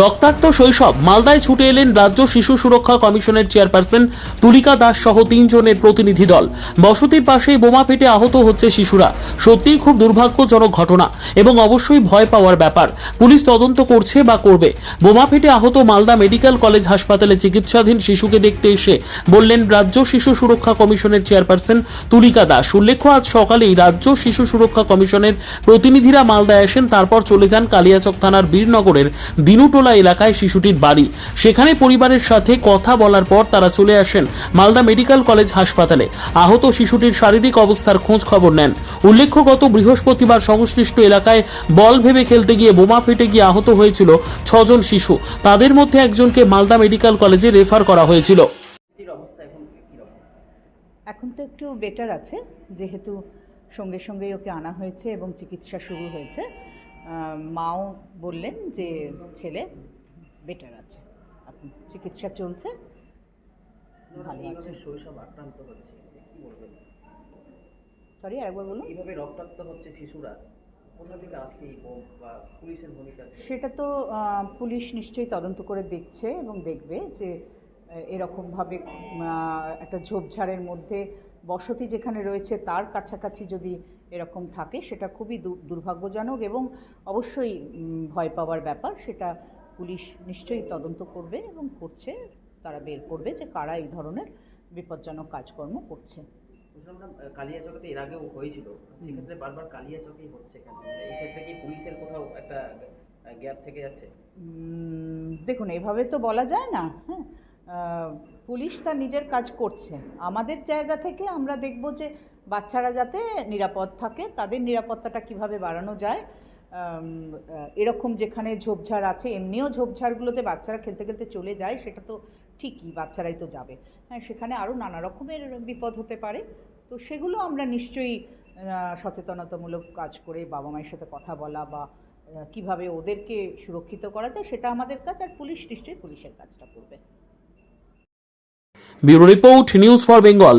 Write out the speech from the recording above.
রক্তাক্ত শৈশব, মালদায় ছুটে এলেন রাজ্য শিশু সুরক্ষা কমিশনের চেয়ারপারসন তুলিকা দাস সহ তিনজনের প্রতিনিধি দল। বসতির পাশেই বোমা ফেটে আহত হচ্ছে শিশুরা। সত্যিই খুব দুর্ভাগ্যজনক ঘটনা এবং অবশ্যই ভয় পাওয়ার ব্যাপার। পুলিশ তদন্ত করছে বা করবে। বোমা ফেটে আহত মালদা মেডিকেল কলেজ হাসপাতালে চিকিৎসাধীন শিশুকে দেখতে এসে বললেন রাজ্য শিশু সুরক্ষা কমিশনের চেয়ারপারসন তুলিকা দাস। উল্লেখ্য, আজ সকালেই রাজ্য শিশু সুরক্ষা কমিশনের প্রতিনিধিরা মালদায় আসেন, তারপর চলে যান কালিয়াচক থানার বীরনগরের দিনুটোলা এলাকায় শিশুটির বাড়ি। সেখানে পরিবারের সাথে কথা বলার পর তারা চলে আসেন মালদা মেডিকেল কলেজ হাসপাতালে। আহত শিশুটির শারীরিক অবস্থার খোঁজ খবর নেন। উল্লেখ্য গত বৃহস্পতিবার সংশ্লিষ্ট এলাকায় বল ভেবে খেলতে গিয়ে বোমা ফেটে গিয়ে আহত হয়েছিল ছজন শিশু। তাদের মধ্যে একজনকে মালদা মেডিকেল কলেজে রেফার করা হয়েছিল। এখন তো একটু বেটার আছে যেহেতু সঙ্গে সঙ্গেই ওকে আনা হয়েছে এবং চিকিৎসা শুরু হয়েছে। মাও বললেন যে ছেলে বেটার আছে। এখন চিকিৎসা চলছে। ভালো আছে। শৈশব আক্রান্ত হচ্ছে? কি বলবেন? সরি আরেকবার বলুন। এইভাবে রক্তাক্ত হচ্ছে শিশুরা? সেটা তো পুলিশ নিশ্চয়ই তদন্ত করে দেখছে এবং দেখবে যে এরকমভাবে একটা ঝোপঝাড়ের মধ্যে বসতি যেখানে রয়েছে তার কাছাকাছি যদি এরকম থাকে সেটা খুবই দুর্ভাগ্যজনক এবং অবশ্যই ভয় পাওয়ার ব্যাপার। সেটা পুলিশ নিশ্চয়ই তদন্ত করবে এবং করছে তারা বের করবে যে কারা এই ধরনের বিপজ্জনক কাজকর্ম করছে। কালিয়াচকে এর আগেও হয়েছিল। সেক্ষেত্রে বারবার কালিয়াচকেই হচ্ছে কেন? এই ক্ষেত্রে কি পুলিশের কোথাও একটা গ্যাপ থেকে যাচ্ছে? দেখুন এভাবে তো বলা যায় না হ্যাঁ? পুলিশ তার নিজের কাজ করছে। আমাদের জায়গা থেকে আমরা দেখব যে বাচ্চারা যাতে নিরাপদ থাকে, তাদের নিরাপত্তাটা কীভাবে বাড়ানো যায় এরকম যেখানে ঝোপঝাড় আছে, এমনিও ঝোপঝাড়গুলোতে বাচ্চারা খেলতে খেলতে চলে যায়, সেটা তো ঠিকই, বাচ্চারাই তো যাবে। হ্যাঁ সেখানে আরও নানা রকমের বিপদ হতে পারে। তো সেগুলো আমরা নিশ্চয়ই সচেতনতামূলক কাজ করে বাবা মায়ের সাথে কথা বলা বা কীভাবে ওদেরকে সুরক্ষিত করা যায়, সেটা আমাদের কাজ আর পুলিশ নিশ্চয়ই পুলিশের কাজটা করবে। Bureau report, news for Bengal.